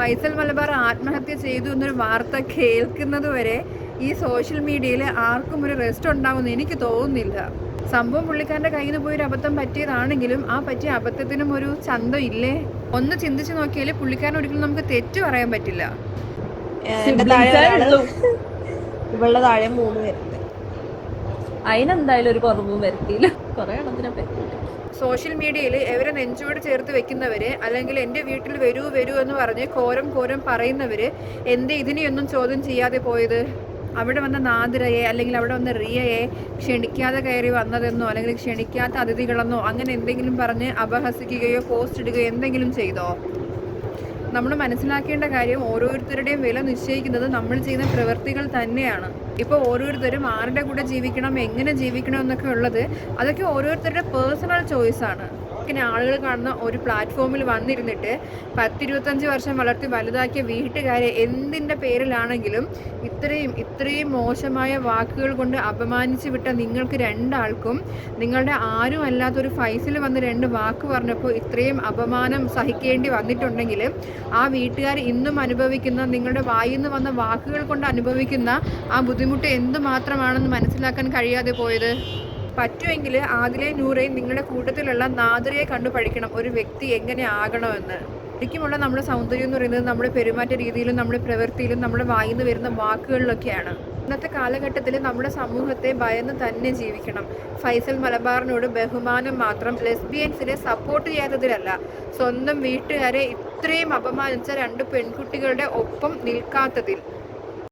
ഫൈസൽ മലബാർ ആത്മഹത്യ ചെയ്തു എന്നൊരു വാർത്ത കേൾക്കുന്നത് വരെ ഈ സോഷ്യൽ മീഡിയയിൽ ആർക്കും ഒരു റെസ്റ്റ് ഉണ്ടാവുമെന്ന് എനിക്ക് തോന്നുന്നില്ല. സംഭവം പുള്ളിക്കാരന്റെ കയ്യിൽ നിന്ന് പോയൊരു അബദ്ധം പറ്റിയതാണെങ്കിലും ആ പറ്റിയ അബദ്ധത്തിനും ഒരു ചന്തം ഇല്ലേ? ഒന്ന് ചിന്തിച്ച് നോക്കിയാൽ പുള്ളിക്കാരൻ ഒരിക്കലും നമുക്ക് തെറ്റ് പറയാൻ പറ്റില്ല. താഴെ ഒരാൾ ഇവളുടെ താഴെ മൂന്ന് പേരുണ്ട്. അതിനെന്തായാലും ഒരു കുറവും വരുത്തിയില്ല. കുറെ എണ്ണത്തിനെ പറ്റിയിട്ട്. സോഷ്യൽ മീഡിയയിൽ എവരെ നെഞ്ചോട് ചേർത്ത് വെക്കുന്നവര് അല്ലെങ്കിൽ എന്റെ വീട്ടിൽ വരൂ വരൂ എന്ന് പറഞ്ഞ് കോരം കോരം പറയുന്നവര് എന്ത് ഇതിനെയൊന്നും ചോദ്യം ചെയ്യാതെ പോയത്? അവിടെ വന്ന നാദിരയെ അല്ലെങ്കിൽ അവിടെ വന്ന റിയയെ ക്ഷണിക്കാതെ കയറി വന്നതെന്നോ അല്ലെങ്കിൽ ക്ഷണിക്കാത്ത അതിഥികളെന്നോ അങ്ങനെ എന്തെങ്കിലും പറഞ്ഞ് അപഹസിക്കുകയോ പോസ്റ്റ് ഇടുകയോ എന്തെങ്കിലും ചെയ്തോ? നമ്മൾ മനസ്സിലാക്കേണ്ട കാര്യം ഓരോരുത്തരുടെയും വില നിശ്ചയിക്കുന്നത് നമ്മൾ ചെയ്യുന്ന പ്രവൃത്തികൾ തന്നെയാണ്. ഇപ്പോൾ ഓരോരുത്തരും ആരുടെ കൂടെ ജീവിക്കണം എങ്ങനെ ജീവിക്കണം എന്നൊക്കെ ഉള്ളത് അതൊക്കെ ഓരോരുത്തരുടെ പേഴ്സണൽ ചോയ്സാണ് ഇങ്ങനെ ആളുകൾ കാണുന്ന ഒരു പ്ലാറ്റ്ഫോമിൽ വന്നിരുന്നിട്ട് പത്തിരുപത്തഞ്ച് വർഷം വളർത്തി വലുതാക്കിയ വീട്ടുകാരെ എന്തിന്റെ പേരിലാണെങ്കിലും ഇത്രയും ഇത്രയും മോശമായ വാക്കുകൾ കൊണ്ട് അപമാനിച്ച് വിട്ട നിങ്ങൾക്ക് രണ്ടാൾക്കും നിങ്ങളുടെ ആരും അല്ലാത്തൊരു ഫൈസിൽ വന്ന് രണ്ട് വാക്ക് പറഞ്ഞപ്പോൾ ഇത്രയും അപമാനം സഹിക്കേണ്ടി വന്നിട്ടുണ്ടെങ്കിൽ ആ വീട്ടുകാർ ഇന്നും അനുഭവിക്കുന്ന നിങ്ങളുടെ വായിൽ നിന്ന് വന്ന വാക്കുകൾ കൊണ്ട് അനുഭവിക്കുന്ന ആ ബുദ്ധിമുട്ട് എന്തുമാത്രമാണെന്ന് മനസ്സിലാക്കാൻ കഴിയാതെ പോയത്? പറ്റുമെങ്കിൽ ആദിലെ നൂറയും നിങ്ങളുടെ കൂട്ടത്തിലുള്ള നാദിരയെ കണ്ടു പഠിക്കണം. ഒരു വ്യക്തി എങ്ങനെ ആകണമെന്ന്. ശരിക്കുമുള്ള നമ്മുടെ സൗന്ദര്യം എന്ന് പറയുന്നത് നമ്മുടെ പെരുമാറ്റ രീതിയിലും നമ്മുടെ പ്രവൃത്തിയിലും നമ്മുടെ വായിൽ നിന്ന് വരുന്ന വാക്കുകളിലൊക്കെയാണ്. ഇന്നത്തെ കാലഘട്ടത്തിൽ നമ്മുടെ സമൂഹത്തെ ഭയന്ന് തന്നെ ജീവിക്കണം. ഫൈസൽ മലബാറിനോട് ബഹുമാനം മാത്രം ലെസ്ബിയൻസിനെ സപ്പോർട്ട് ചെയ്യാത്തതിലല്ല. സ്വന്തം വീട്ടുകാരെ ഇത്രയും അപമാനിച്ച രണ്ട് പെൺകുട്ടികളുടെ ഒപ്പം നിൽക്കാത്തതിൽ.